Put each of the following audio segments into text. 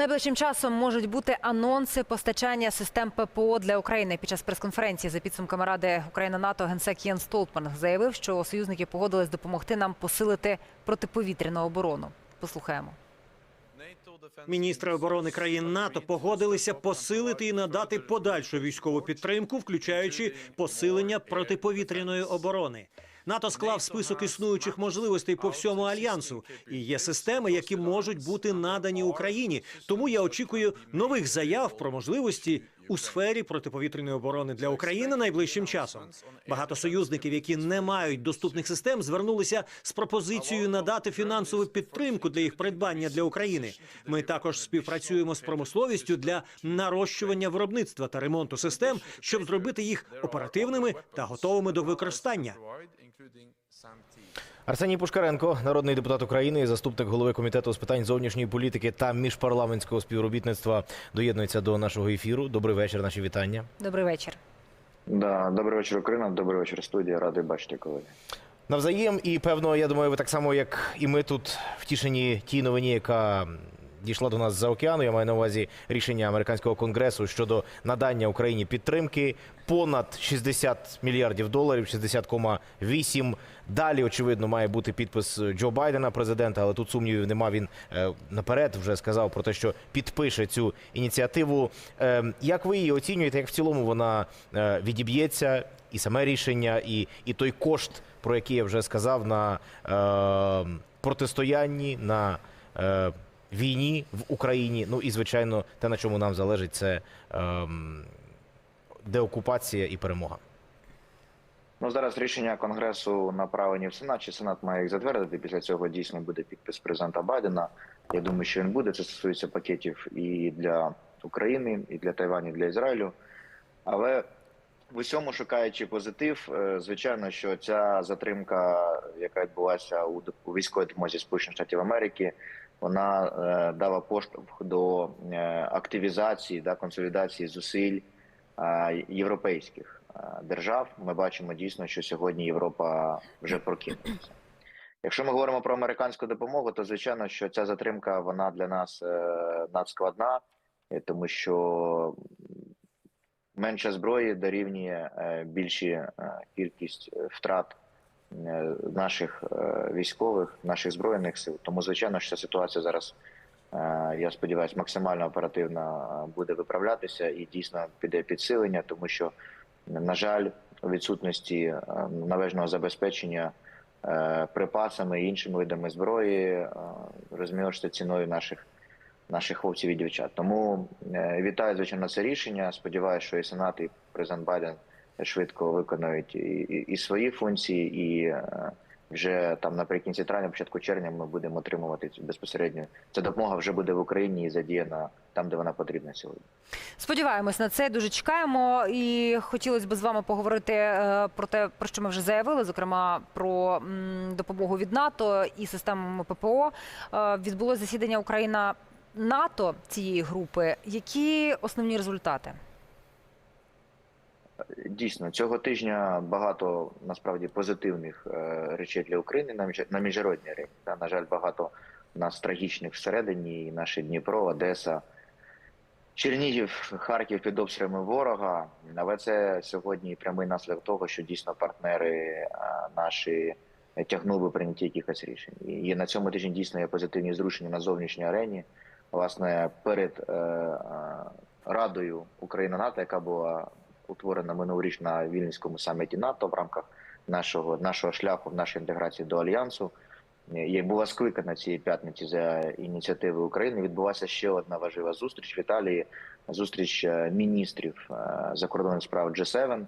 Найближчим часом можуть бути анонси постачання систем ППО для України. Під час прес-конференції за підсумками Ради Україна НАТО генсек Єн Столтман заявив, що союзники погодились допомогти нам посилити протиповітряну оборону. Послухаємо. Міністри оборони країн НАТО погодилися посилити і надати подальшу військову підтримку, включаючи посилення протиповітряної оборони. НАТО склав список існуючих можливостей по всьому альянсу, і є системи, які можуть бути надані Україні. Тому я очікую нових заяв про можливості у сфері протиповітряної оборони для України найближчим часом. Багато союзників, які не мають доступних систем, звернулися з пропозицією надати фінансову підтримку для їх придбання для України. Ми також співпрацюємо з промисловістю для нарощування виробництва та ремонту систем, щоб зробити їх оперативними та готовими до використання. Арсеній Пушкаренко, народний депутат України, заступник голови комітету з питань зовнішньої політики та міжпарламентського співробітництва, доєднується до нашого ефіру. Добрий вечір. Наші вітання. Добрий вечір. Да, добрий вечір, Україна. Добрий вечір, студія. Радий бачити, колеги. Навзаєм, і певно, я думаю, ви так само, як і ми тут втішені тій новині, яка дійшла до нас з-за океану. Я маю на увазі рішення американського конгресу щодо надання Україні підтримки понад 60 мільярдів доларів, 60,8. Далі, очевидно, має бути підпис Джо Байдена, президента, але тут сумнівів нема. Він е, наперед вже сказав про те, що підпише цю ініціативу. Е, як ви її оцінюєте? Як в цілому вона е, відіб'ється? І саме рішення, і, і той кошт, про який я вже сказав, на е, протистоянні, на війні в Україні. Ну і звичайно, те, на чому нам залежить, це е, деокупація і перемога. Ну зараз рішення конгресу направлені в Сенат. Чи Сенат має їх затвердити? Після цього дійсно буде підпис президента Байдена. Я думаю, що він буде. Це стосується пакетів і для України, і для Тайваню, і для Ізраїлю. Але в усьому шукаючи позитив, е, звичайно, що ця затримка, яка відбулася у військовій допомозі Сполучених Штатів Америки, вона е, дала поштовх до е, активізації да консолідації зусиль е, європейських держав. Ми бачимо дійсно, що сьогодні Європа вже прокинулася. Якщо ми говоримо про американську допомогу, то звичайно, що ця затримка вона для нас надскладна, тому що менше зброї дорівнює більші кількість втрат наших е, військових, наших збройних сил. Тому звичайно, що ситуація зараз. е, Я сподіваюся, максимально оперативно е, буде виправлятися і дійсно піде підсилення, тому що, на жаль, у відсутності е, належного забезпечення е, припасами і іншими видами зброї е, це ціною наших наших хлопців і дівчат. Тому е, вітаю звичайно це рішення. Сподіваюся, що і Сенат, і президент Байден швидко виконають і, і, і свої функції, і е, вже там наприкінці травня, початку червня, ми будемо отримувати безпосередньо. Ця допомога вже буде в Україні і задіяна там, де вона потрібна сьогодні. Сподіваємось на це. Дуже чекаємо. І хотілося б з вами поговорити е, про те, про що ми вже заявили, зокрема про допомогу від НАТО і системами ППО. Е, Відбулось засідання Україна НАТО цієї групи. Які основні результати? Дійсно, цього тижня багато насправді позитивних е, речей для України на між- на міжнародній арені. На жаль, багато нас трагічних всередині, і наші Дніпро, Одеса, Чернігів, Харків під обстрілами ворога. Але це сьогодні прямий наслідок того, що дійсно партнери е, наші тягнули прийняття якихось рішень. І на цьому тижні дійсно є позитивні зрушення на зовнішній арені. Власне, перед е, Радою Україна НАТО, яка була утворена минулоріч на Вільнюському саміті НАТО в рамках нашого нашого шляху в нашій інтеграції до альянсу. Є була скликана цієї п'ятниці за ініціативи України. Відбулася ще одна важлива зустріч в Італії. Зустріч е, міністрів е, закордонних справ G7.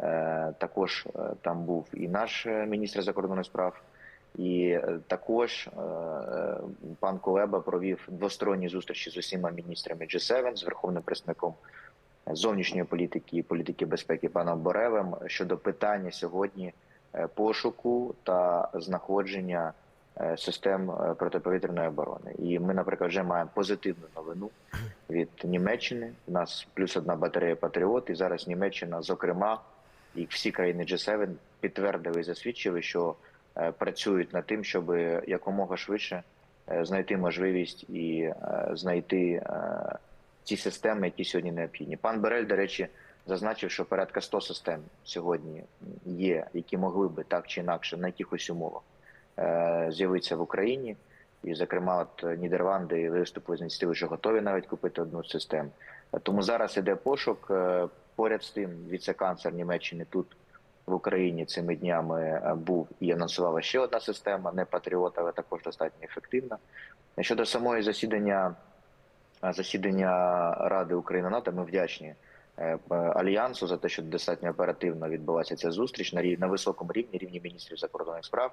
Е, Також е, там був і наш е, міністр закордонних справ, і е, також е, е, пан Кулеба провів двосторонні зустрічі з усіма міністрами G7, з верховним представником зовнішньої політики і політики безпеки паном Боревим щодо питання сьогодні е, пошуку та знаходження е, систем е, протиповітряної оборони. І ми, наприклад, вже маємо позитивну новину від Німеччини. У нас плюс одна батарея Патріот, і зараз Німеччина, зокрема, і всі країни G7 підтвердили і засвідчили, що працюють над тим, щоб якомога швидше знайти можливість і знайти ті системи, які сьогодні необхідні. Пан Берель, до речі, зазначив, що порядка 100 систем сьогодні є, які могли би так чи інакше на якихось умовах е, з'явитися в Україні. І, зокрема, от Нідерланди виступили з ініціативи, що готові навіть купити одну з систем. Е, Тому зараз іде пошук. Е, Поряд з тим, віце-канцлер Німеччини тут в Україні цими днями е, був і анонсувала ще одна система, не Патріот, але також достатньо ефективна. Щодо самої засідання засідання Ради України НАТО, ми вдячні е, е, альянсу за те, що достатньо оперативно відбулася ця зустріч на рів- на високому рівні, рівні міністрів закордонних справ.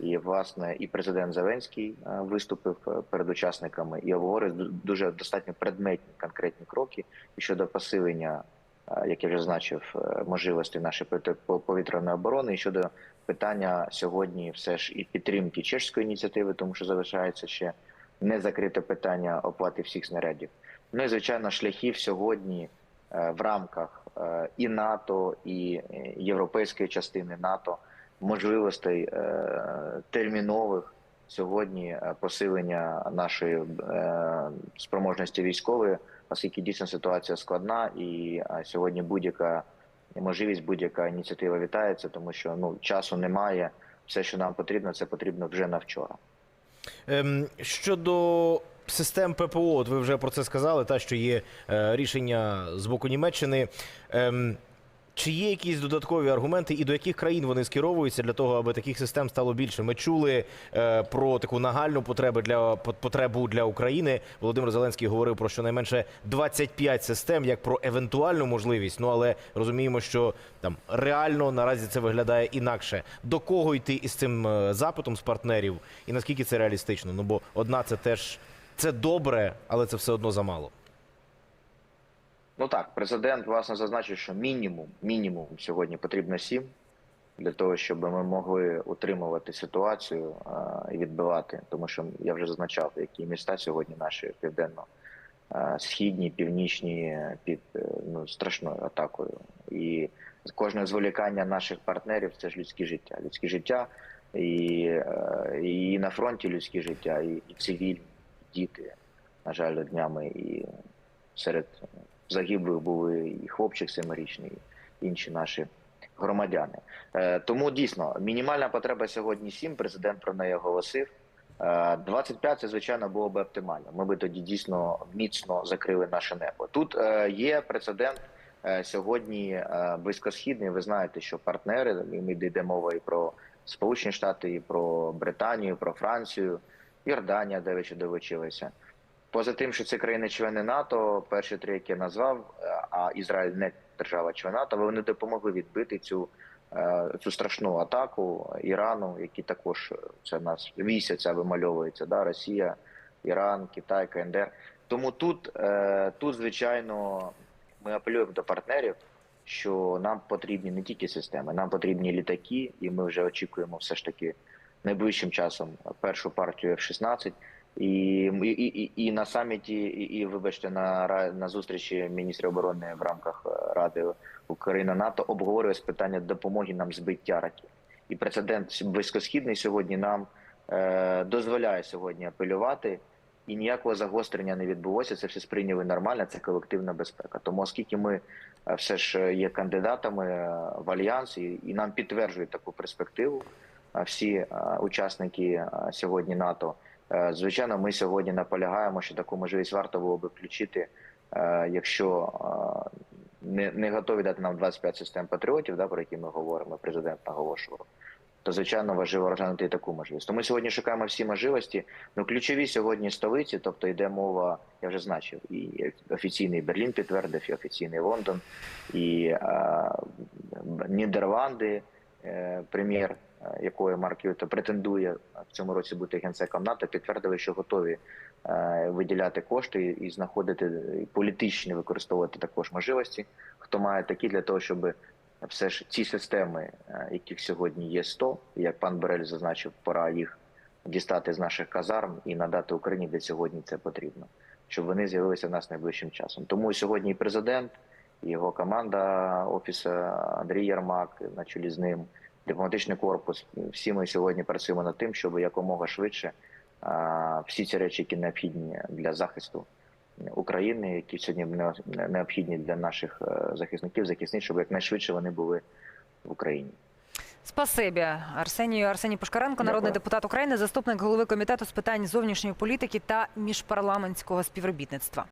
І власне і президент Зеленський е, виступив е, перед учасниками і обговорив дуже достатньо предметні конкретні кроки щодо посилення, е, як я вже зазначив, е, можливостей нашої повітряної оборони, і щодо питання сьогодні, все ж і підтримки чешської ініціативи, тому що залишається ще не закрите питання оплати всіх снарядів. Ну і звичайно, шляхів сьогодні е, в рамках е, і НАТО, і е, європейської частини НАТО можливостей термінових сьогодні посилення нашої спроможності військової, оскільки дійсно ситуація складна, і сьогодні будь-яка можливість, будь-яка ініціатива вітається, тому що ну часу немає. Все, що нам потрібно, це потрібно вже на вчора. Ем, щодо систем ППО, от ви вже про це сказали, та що є е, рішення з боку Німеччини. Чи є якісь додаткові аргументи, і до яких країн вони скеровуються для того, аби таких систем стало більше? Ми чули е, про таку нагальну потребу для потребу для України. Володимир Зеленський говорив про щонайменше 25 систем, як про евентуальну можливість. Ну але розуміємо, що там реально наразі це виглядає інакше. До кого йти із цим е, запитом з партнерів, і наскільки це реалістично? Ну бо одна це теж це добре, але це все одно замало. Ну так, президент власне зазначив, що мінімум, мінімум сьогодні потрібно сім для того, щоб ми могли утримувати ситуацію і відбивати. Тому що я вже зазначав, які міста сьогодні наші південно східні, північні під е, ну, страшною атакою. І кожне зволікання наших партнерів це ж людське життя. Людське життя і, е, і на фронті людське життя, і, і цивільні, діти, на жаль, днями і серед загиблих були і хлопчик семирічний, і інші наші громадяни. Е, Тому дійсно мінімальна потреба сьогодні 7, Президент про неї оголосив. Е, 25 це звичайно було б оптимально. Ми би тоді дійсно міцно закрили наше небо. Тут е, є прецедент е, сьогодні е, близькосхідний. Ви знаєте, що партнери ми йде мова і про Сполучені Штати, і про Британію, і про Францію, Йорданія, де ви ще долучилися. Поза тим, що це країни-члени НАТО, перші три, які я назвав, е, а Ізраїль не держава-член НАТО, вони допомогли відбити цю, е, цю страшну атаку Ірану, які також е, це нас місяця вимальовується, да, Росія, Іран, Китай, КНДР. Тому тут, тут, звичайно, ми апелюємо до партнерів, що нам потрібні не тільки системи, нам потрібні літаки, і ми вже очікуємо все ж таки найближчим часом першу партію F-16. І, і, і, і на саміті, і, і вибачте, на на зустрічі міністрів оборони в рамках е, Ради Україна НАТО обговорювалось питання допомоги нам збиття ракет. І прецедент близькосхідний сьогодні нам е, дозволяє сьогодні апелювати, і ніякого загострення не відбулося. Це все сприйняли нормально. Це колективна безпека. Тому, оскільки ми е, все ж є кандидатами е, в альянс, і, і нам підтверджують таку перспективу е, всі е, учасники е, сьогодні НАТО. Е, Звичайно, ми сьогодні наполягаємо, що таку можливість варто було би включити, е, якщо е, не, не готові дати нам 25 систем патріотів, да, про які ми говоримо, президент наголошував. То звичайно важливо розглянути і таку можливість. Тому сьогодні шукаємо всі можливості. Ну ключові сьогодні столиці, тобто йде мова, я вже значив, і офіційний Берлін підтвердив, і офіційний Лондон, і Нідерланди, прем'єр е, якої Марк Юта претендує в цьому році бути генсеком НАТО, підтвердили, що готові е, виділяти кошти і знаходити і політичні використовувати також можливості. Хто має такі для того, щоб все ж ці системи, е, яких сьогодні є 100, як пан Берель зазначив, пора їх дістати з наших казарм і надати Україні, де сьогодні це потрібно, щоб вони з'явилися в нас найближчим часом. Тому сьогодні і президент, його команда офісу Андрій Ярмак на чолі з ним, дипломатичний корпус. Всі ми сьогодні працюємо над тим, щоб якомога швидше всі ці речі, які необхідні для захисту України, які сьогодні не- необхідні для наших е, захисників, захисниць, щоб якнайшвидше вони були в Україні. Спасибі, Арсенію Арсеній Пушкаренко, народний Дякую. депутат України, заступник голови комітету з питань зовнішньої політики та міжпарламентського співробітництва.